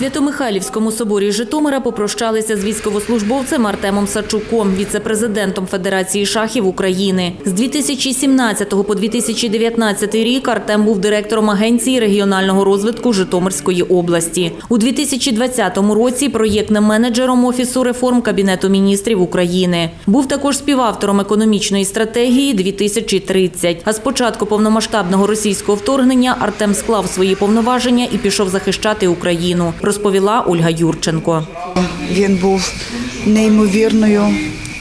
Свято-Михайлівському соборі Житомира попрощалися з військовослужбовцем Артемом Сачуком, віце-президентом Федерації шахів України. З 2017 по 2019 рік Артем був директором Агенції регіонального розвитку Житомирської області. У 2020 році проєктним менеджером Офісу реформ Кабінету міністрів України. Був також співавтором економічної стратегії 2030. А з початку повномасштабного російського вторгнення Артем склав свої повноваження і пішов захищати Україну, розповіла Ольга Юрченко. Він був неймовірною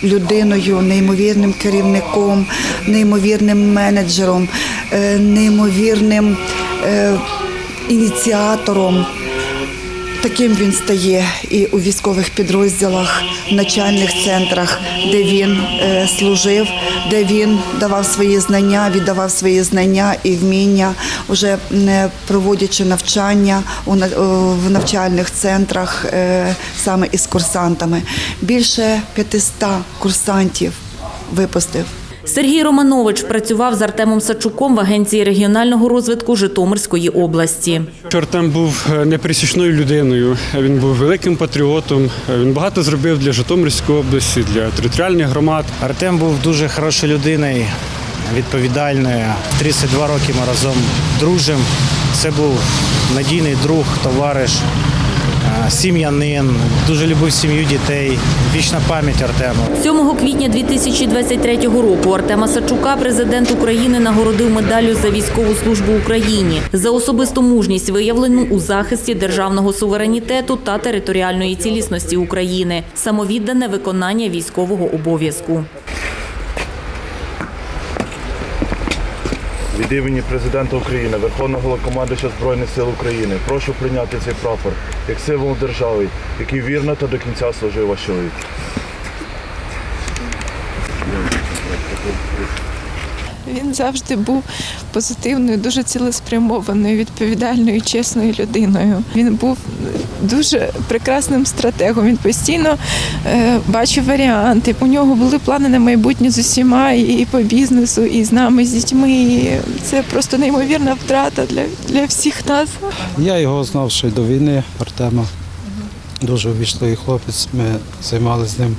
людиною, неймовірним керівником, неймовірним менеджером, е, неймовірним е, ініціатором. Таким він стає і у військових підрозділах, начальних центрах, де він е, служив, де він давав свої знання, віддавав свої знання і вміння, не проводячи навчання у на- в навчальних центрах е, саме із курсантами. Більше 500 курсантів випустив. Сергій Романович працював з Артемом Сачуком в Агенції регіонального розвитку Житомирської області. Артем був е, непересічною людиною. Він був великим патріотом. Він багато зробив для Житомирської області, для територіальних громад. Артем був дуже хорошою людиною, відповідальною. 32 роки ми разом дружимо. Це був надійний друг, товариш, е, сім'янин, дуже любив сім'ю дітей. Вічна пам'ять Артему. 7 квітня 2023 року Артема Сачука президент України нагородив медаллю за військову службу Україні за особисту мужність, виявлену у захисті державного суверенітету та територіальної цілісності України, самовіддане виконання військового обов'язку. Від імені президента України, Верховного Головнокомандуюча Збройних сил України, прошу прийняти цей прапор як символ держави, який вірно та до кінця служив ваш чоловік. Він завжди був позитивною, дуже цілеспрямованою, відповідальною, чесною людиною. Він був дуже прекрасним стратегом. Він постійно е, бачив варіанти. У нього були плани на майбутнє з усіма і по бізнесу, і з нами, з дітьми. І це просто неймовірна втрата для, для всіх нас. Я його знав ще до війни, Артема. Дуже увічливий хлопець. Ми займалися з ним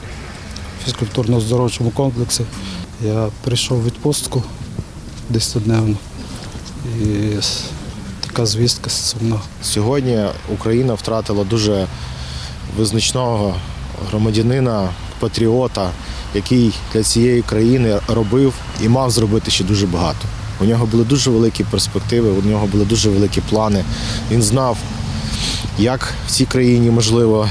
в фізкультурно-здоровчому комплексі. Я прийшов у відпустку десятидневно. І така звістка сумна. Сьогодні Україна втратила дуже визначного громадянина, патріота, який для цієї країни робив і мав зробити ще дуже багато. У нього були дуже великі перспективи, у нього були дуже великі плани. Він знав, як в цій країні можливо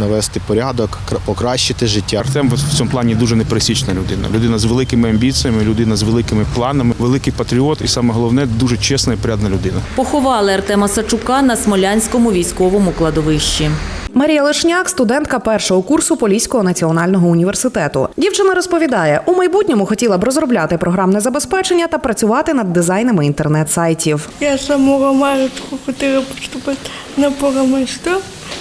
навести порядок, кра- покращити життя. Артем в цьому плані дуже непересічна людина. Людина з великими амбіціями, людина з великими планами, великий патріот і саме головне дуже чесна і порядна людина. Поховали Артема Сачука на Смолянському військовому кладовищі. Марія Лишняк, студентка першого курсу Поліського національного університету. Дівчина розповідає, у майбутньому хотіла б розробляти програмне забезпечення та працювати над дизайнами інтернет-сайтів. Я самого маличку хотіла поступити на програмиста.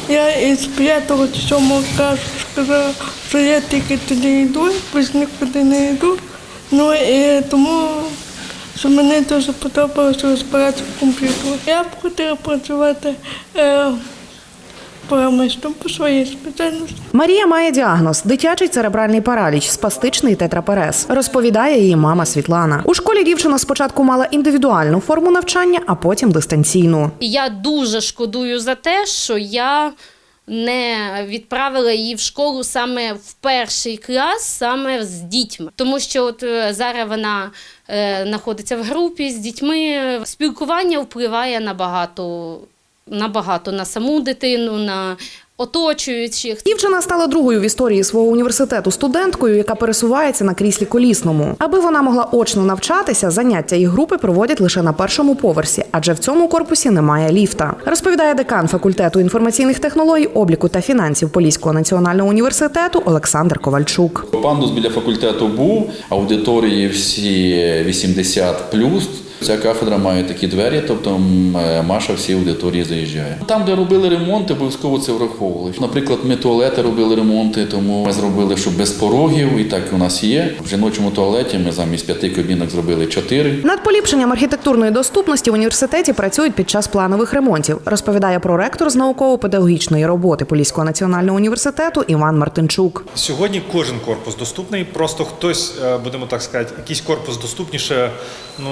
Я із п'ятого до сьомого класу сказала, що я тільки туди йду, без нікуди не йду. Ну і тому, що мені дуже подобалося розбиратися в комп'ютері. Я б хотіла працювати е, програмистом по своїй спеціальності. Марія має діагноз дитячий церебральний параліч, спастичний тетраперез. Розповідає її мама Світлана. У школі дівчина спочатку мала індивідуальну форму навчання, а потім дистанційну. Я дуже шкодую за те, що я не відправила її в школу саме в перший клас, саме з дітьми. Тому що от е, зараз вона е, знаходиться в групі з дітьми. Спілкування впливає на багато, на багато на саму дитину, на оточуючих. Дівчина стала другою в історії свого університету студенткою, яка пересувається на кріслі колісному. Аби вона могла очно навчатися, заняття і групи проводять лише на першому поверсі, адже в цьому корпусі немає ліфта. Розповідає декан факультету інформаційних технологій, обліку та фінансів Поліського національного університету Олександр Ковальчук. Пандус біля факультету був, аудиторії всі 80 Ця кафедра має такі двері, тобто е, Маша всі аудиторії заїжджає. Там, де робили ремонти, обов'язково це враховували. Наприклад, ми туалети робили ремонти, тому ми зробили, щоб без порогів, і так у нас є. В жіночому туалеті ми замість п'яти кабінок зробили чотири. Над поліпшенням архітектурної доступності в університеті працюють під час планових ремонтів, розповідає проректор з науково-педагогічної роботи Поліського національного університету Іван Мартинчук. Сьогодні кожен корпус доступний, просто хтось, е, будемо так сказати, якийсь корпус доступніше, ну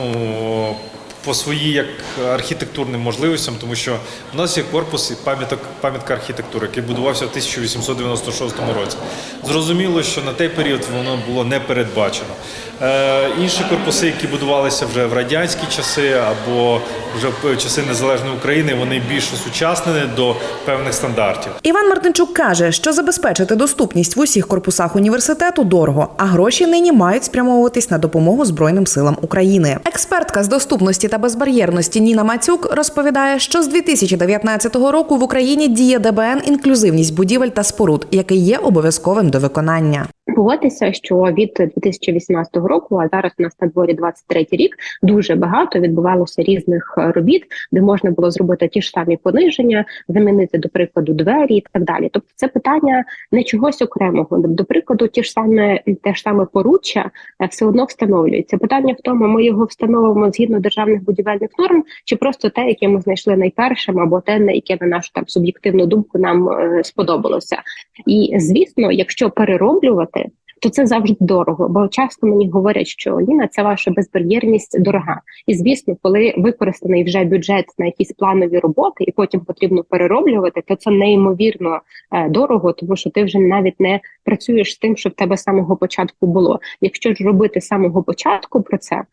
こ по своїй як архітектурним можливостям, тому що в нас є корпус і пам'яток пам'ятка архітектури, який будувався в 1896 році. Зрозуміло, що на той період воно було не передбачено. Е, інші корпуси, які будувалися вже в радянські часи або вже в часи незалежної України, вони більш осучаснені до певних стандартів. Іван Мартинчук каже, що забезпечити доступність в усіх корпусах університету дорого, а гроші нині мають спрямовуватись на допомогу Збройним силам України. Експертка з доступності та безбар'єрності Ніна Мацюк розповідає, що з 2019 року в Україні діє ДБН інклюзивність будівель та споруд, який є обов'язковим до виконання. Погодьтеся, що від 2018 року, а зараз у нас на дворі 23 рік, дуже багато відбувалося різних е, робіт, де можна було зробити ті ж самі пониження, замінити до прикладу двері і так далі. Тобто, це питання не чогось окремого. До прикладу, ті ж саме те ж саме поруччя е, все одно встановлюється. Питання в тому, ми його встановимо згідно державних будівельних норм, чи просто те, яке ми знайшли найпершим, або те, на яке на нашу там суб'єктивну думку нам е, сподобалося. І звісно, якщо перероблювати, то це завжди дорого. Бо часто мені говорять, що Ліна, це ваша безбар'єрність дорога. І звісно, коли використаний вже бюджет на якісь планові роботи, і потім потрібно перероблювати, то це неймовірно е, дорого, тому що ти вже навіть не працюєш з тим, що в тебе самого початку було. Якщо ж робити самого початку про це.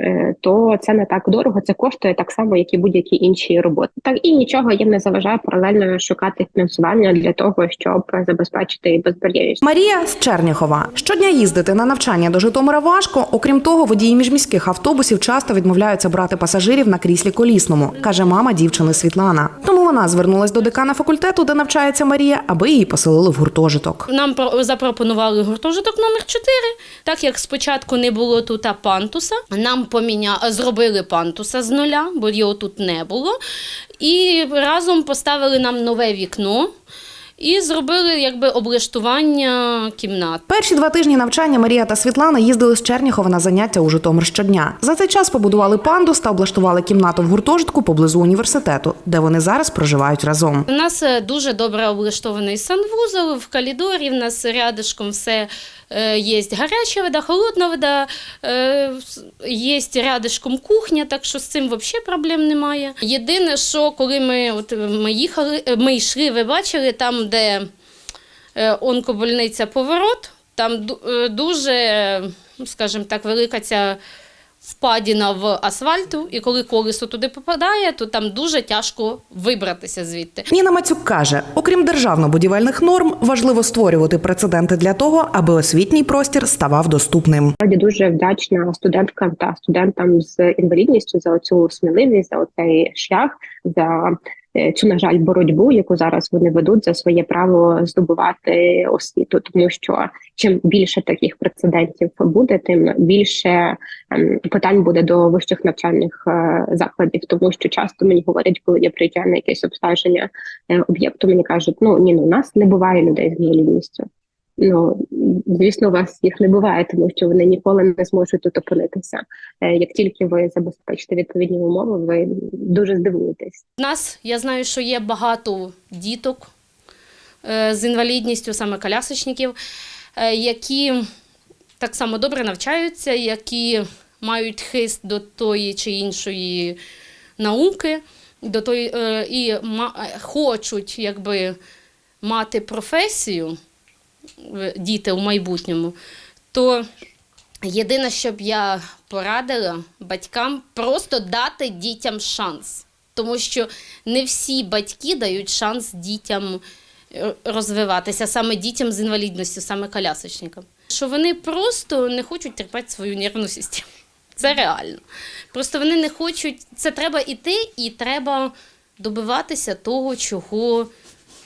Е, То це не так дорого, це коштує так само, як і будь-які інші роботи. Так і нічого їм не заважає паралельно шукати фінансування для того, щоб забезпечити безбар'єрність. Марія з Черніхова щодня їздити на навчання до Житомира важко. Окрім того, водії міжміських автобусів часто відмовляються брати пасажирів на кріслі колісному, каже мама дівчини Світлана. Тому вона звернулась до декана факультету, де навчається Марія, аби її поселили в гуртожиток. Нам про- запропонували гуртожиток номер 4. Так як спочатку не було тут пантуса, нам поміня... зробили пантуса з нуля, бо його тут не було. І разом поставили нам нове вікно і зробили якби облаштування кімнат. Перші два тижні навчання Марія та Світлана їздили з Черніхова на заняття у Житомир щодня. За цей час побудували пандус та облаштували кімнату в гуртожитку поблизу університету, де вони зараз проживають разом. У нас е, дуже добре облаштований санвузол, в коридорі в нас рядышком все е, є гаряча вода, холодна вода, е, є рядышком кухня, так що з цим взагалі проблем немає. Єдине, що коли ми, от, ми їхали, е, ми йшли, ви бачили, там, де е, онкобольниця поворот, там е, дуже, скажімо так, велика ця впадіна в асфальту, і коли колесо туди попадає, то там дуже тяжко вибратися звідти. Ніна Мацюк каже: окрім державно-будівельних норм, важливо створювати прецеденти для того, аби освітній простір ставав доступним. Насправді дуже вдячна студенткам та студентам з інвалідністю за цю сміливість, за цей шлях, за цю на жаль боротьбу, яку зараз вони ведуть за своє право здобувати освіту, тому що чим більше таких прецедентів буде, тим більше ем, питань буде до вищих навчальних е, закладів, тому що часто мені говорять, коли я приїжджаю на якесь обстеження е, об'єкту, мені кажуть, ну ні, ну у нас не буває людей з інвалідністю. Ну, звісно, у вас їх не буває, тому що вони ніколи не зможуть тут опинитися. Е, Як тільки ви забезпечите відповідні умови, ви дуже здивуєтесь. У нас я знаю, що є багато діток е, з інвалідністю, саме колясочників, е, які так само добре навчаються, які мають хист до тої чи іншої науки, до тої, і ма- хочуть якби, мати професію діти у майбутньому, то єдине, що б я порадила батькам, просто дати дітям шанс. Тому що не всі батьки дають шанс дітям е, розвиватися, саме дітям з інвалідністю, саме колясочникам. Що вони просто не хочуть терпати свою нервну систему. Це реально. Просто вони не хочуть, це треба іти і треба добиватися того, чого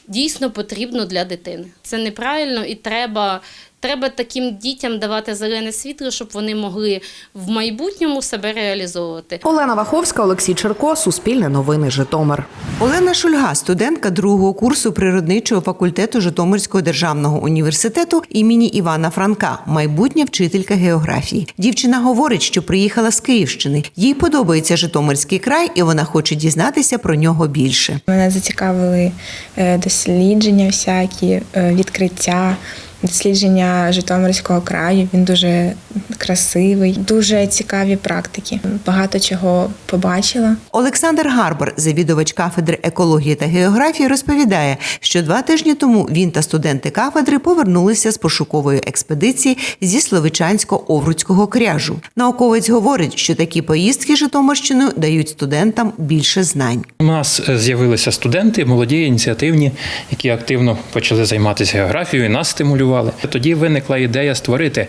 дійсно потрібно для дитини. Це неправильно і треба Треба таким дітям давати зелене світло, щоб вони могли в майбутньому себе реалізовувати. Олена Ваховська, Олексій Черко, Суспільне новини, Житомир. Олена Шульга, студентка другого курсу природничого факультету Житомирського державного університету імені Івана Франка, майбутня вчителька географії. Дівчина говорить, що приїхала з Київщини. Їй подобається Житомирський край, і вона хоче дізнатися про нього більше. Мене зацікавили е, дослідження, всякі е, відкриття, дослідження Житомирського краю. Він дуже красивий, дуже цікаві практики. Багато чого побачила. Олександр Гарбар, завідувач кафедри екології та географії, розповідає, що два тижні тому він та студенти кафедри повернулися з пошукової експедиції зі Словичансько-Овруцького кряжу. Науковець говорить, що такі поїздки Житомирщиною дають студентам більше знань. У нас з'явилися студенти, молоді, ініціативні, які активно почали займатися географією, і нас стимулювали. Тоді виникла ідея створити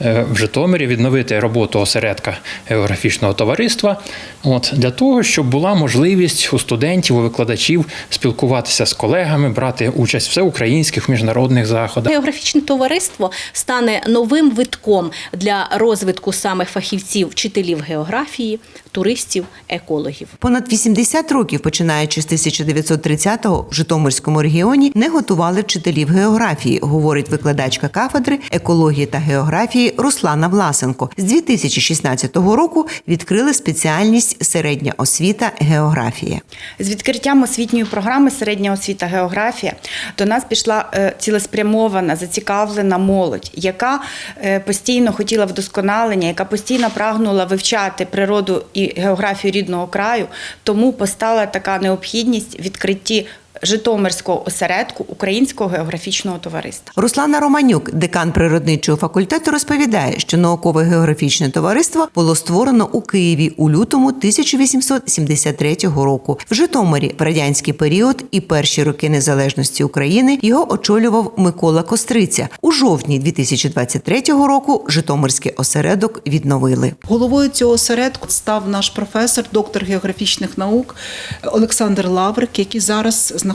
е, в Житомирі, відновити роботу осередка географічного товариства, от для того, щоб була можливість у студентів, у викладачів спілкуватися з колегами, брати участь в всеукраїнських міжнародних заходах. Географічне товариство стане новим витком для розвитку саме фахівців, вчителів географії, туристів, екологів. Понад 80 років, починаючи з 1930-го, в Житомирському регіоні не готували вчителів географії, говорить викладачка кафедри екології та географії Руслана Власенко. З 2016 року відкрили спеціальність середня освіта географія. З відкриттям освітньої програми середня освіта географія до нас пішла е, цілеспрямована, зацікавлена молодь, яка е, постійно хотіла вдосконалення, яка постійно прагнула вивчати природу і географію рідного краю. Тому постала така необхідність відкритті Житомирського осередку Українського географічного товариства. Руслана Романюк, декан природничого факультету, розповідає, що наукове географічне товариство було створено у Києві у лютому 1873 року. В Житомирі в радянський період і перші роки незалежності України його очолював Микола Костриця. У жовтні 2023 року Житомирський осередок відновили. Головою цього осередку став наш професор, доктор географічних наук Олександр Лаврик, який зараз знаходиться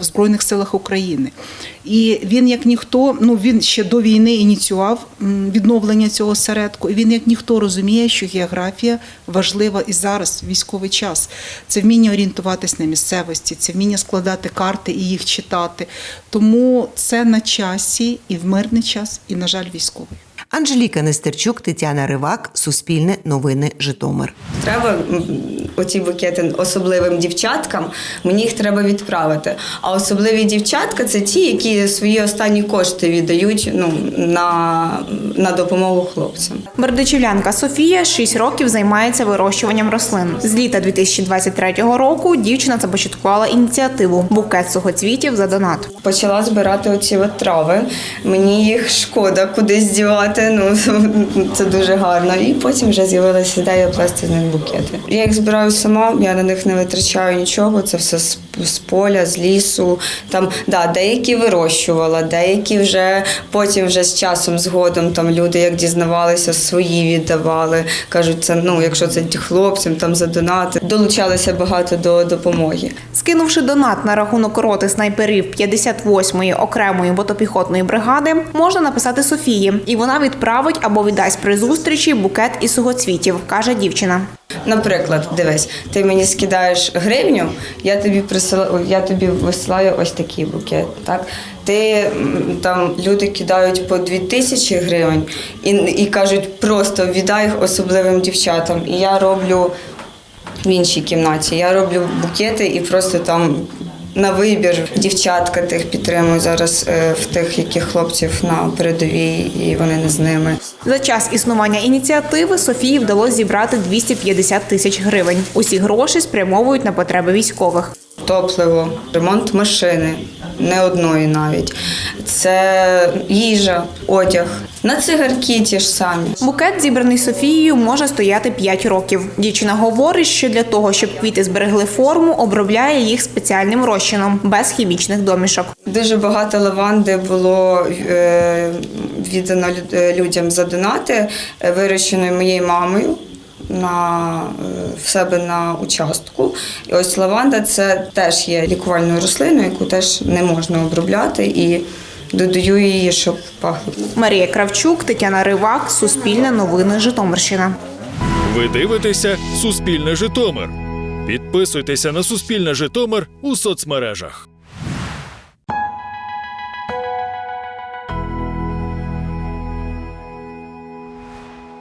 в Збройних силах України. І він, як ніхто, ну він ще до війни ініціював відновлення цього осередку. І він, як ніхто, розуміє, що географія важлива і зараз, військовий час. Це вміння орієнтуватись на місцевості, це вміння складати карти і їх читати. Тому це на часі і в мирний час, і, на жаль, військовий. Анжеліка Нестерчук, Тетяна Ривак, Суспільне новини Житомир. Треба оці букети особливим дівчаткам, мені їх треба відправити. А особливі дівчатка це ті, які свої останні кошти віддають ну, на, на допомогу хлопцям. Бердичівлянка Софія 6 років займається вирощуванням рослин. З літа 2023 року дівчина започаткувала ініціативу букет сухоцвітів за донат. Почала збирати оці от трави. Мені їх шкода кудись дівати. Ну це дуже гарно. І потім вже з'явилася ідея плести з них букети. Я їх збираю сама, я на них не витрачаю нічого. Це все з, поля, з лісу. Там да, деякі вирощувала, деякі вже потім, вже з часом, згодом там люди, як дізнавалися, свої віддавали. кажуть, це ну, якщо це хлопцям там за донати. Долучалися багато до допомоги. Скинувши донат на рахунок роти снайперів 58-ї окремої мотопіхотної бригади, можна написати Софії, і вона відправить або віддасть при зустрічі букет із сухоцвітів, каже дівчина. Наприклад, дивись, ти мені скидаєш гривню, я тобі присилаю, я тобі висилаю ось такий букет. Так? Ти там люди кидають по дві тисячі гривень і, і кажуть, просто віддай їх особливим дівчатам. І я роблю в іншій кімнаті. Я роблю букети і просто там. На вибір дівчатка тих підтримую зараз е, в тих, яких хлопців на передовій, і вони не з ними. За час існування ініціативи Софії вдалося зібрати 250 тисяч гривень. Усі гроші спрямовують на потреби військових. топливо, ремонт машини, не одної навіть. Це їжа, одяг. На цигарки ті ж самі. Букет, зібраний Софією, може стояти 5 років. Дівчина говорить, що для того, щоб квіти зберегли форму, обробляє їх спеціальним розчином без хімічних домішок. Дуже багато лаванди було е, віддано е, людям за донати, е, вирощеної моєю мамою. На в себе на участку. І ось лаванда це теж є лікувальною рослиною, яку теж не можна обробляти. І додаю її, щоб пахло. Марія Кравчук, Тетяна Ривак, Суспільне новини Житомирщина. Ви дивитеся Суспільне Житомир. Підписуйтеся на Суспільне Житомир у соцмережах.